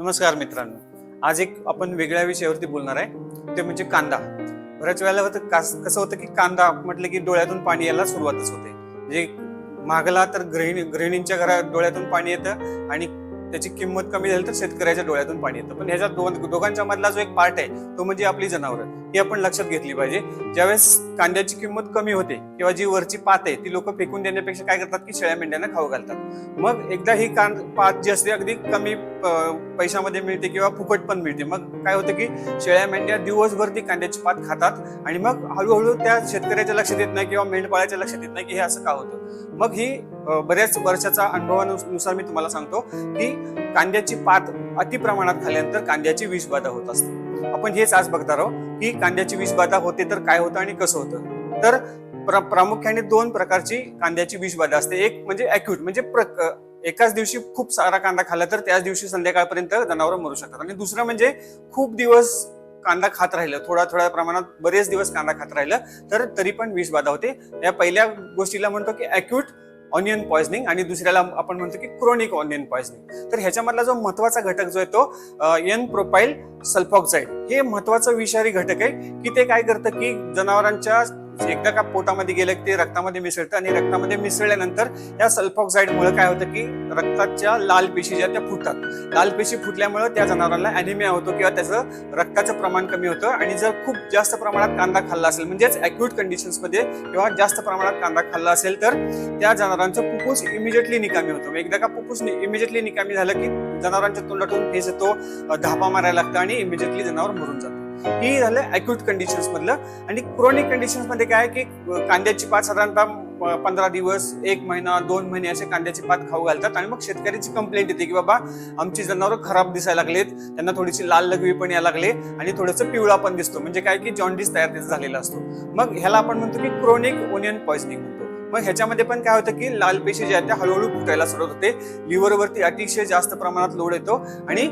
नमस्कार मित्रांनो. आज एक आपण वेगळ्या विषयावरती बोलणार आहे. ते म्हणजे कांदा. बऱ्याच वेळेला होतं कास- कसं होतं की कांदा म्हटलं की डोळ्यातून पाणी यायला सुरुवातच होते. म्हणजे मागला तर गृहिणी गृहिणींच्या घरात डोळ्यातून पाणी येतं आणि त्याची किंमत कमी झाली तर शेतकऱ्याच्या डोळ्यातून पाणी येतं. पण ह्याच्या दोन दोघांच्या मधला जो एक पार्ट आहे तो म्हणजे आपली जनावरं. ही आपण लक्षात घेतली पाहिजे. ज्यावेळेस कांद्याची किंमत कमी होते किंवा जी वरची पात आहे ती लोक फेकून देण्यापेक्षा काय करतात की शेळ्या मेंढ्यांना खाऊ घालतात. मग एकदा ही कांद पात जी असते अगदी कमी पैशामध्ये मिळते किंवा फुकट पण मिळते. मग काय होतं की शेळ्या मेंढ्या दिवसभर ती कांद्याची पात खातात आणि मग हळूहळू त्या शेतकऱ्याच्या लक्षात येत नाही किंवा मेंढपाळाच्या लक्षात येत नाही की हे असं का होतं. मग ही बऱ्याच वर्षाचा अनुभवानुसार मी तुम्हाला सांगतो की कांद्याची पात अति प्रमाणात खाल्ल्यानंतर कांद्याची विषबाधा होत असते. आपण हेच आज बघणार आहोत की कांद्याची विषबाधा होते तर काय होतं आणि कसं होतं? तर प्र- प्रामुख्याने दोन प्रकारची कांद्याची विषबाधा असते. एक म्हणजे अॅक्यूट म्हणजे प्र- एकाच दिवशी खूप सारा कांदा खाल्ला तर त्याच दिवशी संध्याकाळपर्यंत जनावर मरू शकतात. आणि दुसरं म्हणजे खूप दिवस कांदा खात राहिलं थोडा थोड्या प्रमाणात बरेच दिवस कांदा खात राहिलं तर तरी पण विषबाधा होते. या पहिल्या गोष्टीला म्हणतो की अॅक्यूट ऑनियन पॉइझनिंग आणि दुसऱ्याला आपण म्हणतो की क्रोनिक ऑनियन पॉइझनिंग तर ह्याच्यामधला जो महत्त्वाचा घटक जो आहे तो एन प्रोपाईल सल्फॉक्साईड हे महत्वाचं विषारी घटक आहे की ते काय करतं की जनावरांच्या एकदा का पोटामध्ये गेलं की ते रक्तामध्ये मिसळतं आणि रक्तामध्ये मिसळल्यानंतर या सल्फॉक्साईडमुळे काय होतं की रक्ताच्या लाल पेशी ज्या त्या फुटतात. लाल पेशी फुटल्यामुळे त्या जनावरांना अॅनिमिया होतो किंवा त्याचं रक्ताचं प्रमाण कमी होतं आणि जर खूप जास्त प्रमाणात कांदा खाल्ला असेल म्हणजेच अॅक्यूट कंडिशन्समध्ये किंवा जास्त प्रमाणात कांदा खाल्ला असेल तर त्या जनावरांचं फुफ्फुस इमिजिएटली निकामी होतं. एकदा का फुफ्फुस इमिजिएटली निकामी झालं की जनावरांच्या तोंडातून फेस येतो धापा मारायला लागतं आणि इमिजिएटली जनावर मरून जातं. ही झालं अॅक्यूट कंडिशन्स मधलं. आणि क्रोनिक कंडिशन्समध्ये काय आहे की कांद्याची पात साधारणतः पंधरा दिवस एक महिना दोन महिने असे कांद्याची पात खाऊ घालतात. आणि मग शेतकऱ्याची कंप्लेंट येते की बाबा आमची जनावरं खराब दिसायला लागलेत. त्यांना थोडीशी लाल लगवी पण यायला लागले आणि थोडंसं पिवळा पण दिसतो. म्हणजे काय की जॉन्डिस तयार झालेला असतो. मग ह्याला आपण म्हणतो की क्रोनिक ओनियन पॉइझनिंग म्हणतो. मग ह्याच्यामध्ये पण काय होतं की लाल पेशी ज्या आहेत त्या हळूहळू फुटायला सुरुवात होते. लिव्हरवरती अतिशय जास्त प्रमाणात लोड येतो. आणि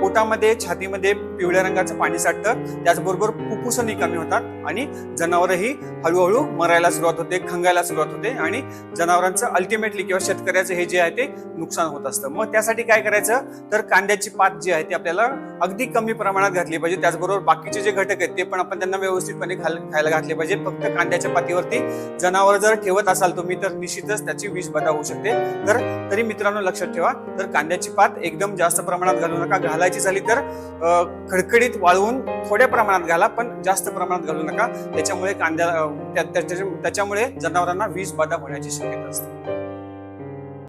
पोटामध्ये छातीमध्ये पिवळ्या रंगाचं पाणी साठतं. त्याचबरोबर फुफ्फुस निकामी होतात आणि जनावरही हळूहळू मरायला सुरुवात होते खंगायला सुरुवात होते आणि जनावरांचं अल्टिमेटली किंवा शेतकऱ्याचं हे जे आहे ते नुकसान होत असतं. मग त्यासाठी काय करायचं? तर कांद्याची पात जी आहे ती आपल्याला अगदी कमी प्रमाणात घातली पाहिजे. त्याचबरोबर बाकीचे जे घटक आहेत ते पण आपण त्यांना व्यवस्थितपणे खाल- खायला घातले पाहिजे. फक्त कांद्याच्या पातीवरती जनावर जर ठेवत असाल तुम्ही तर निश्चितच त्याची विषबाधा होऊ शकते. तर तरी मित्रांनो लक्षात ठेवा तर कांद्याची पात एकदम जास्त प्रमाणात घालू नका. घालायची झाली तर खडखडीत वाळवून थोड्या प्रमाणात घाला पण जास्त प्रमाणात घालू नका. त्याच्यामुळे कांद्या त्याच्यामुळे जनावरांना वीज बाधा होण्याची शक्यता असते.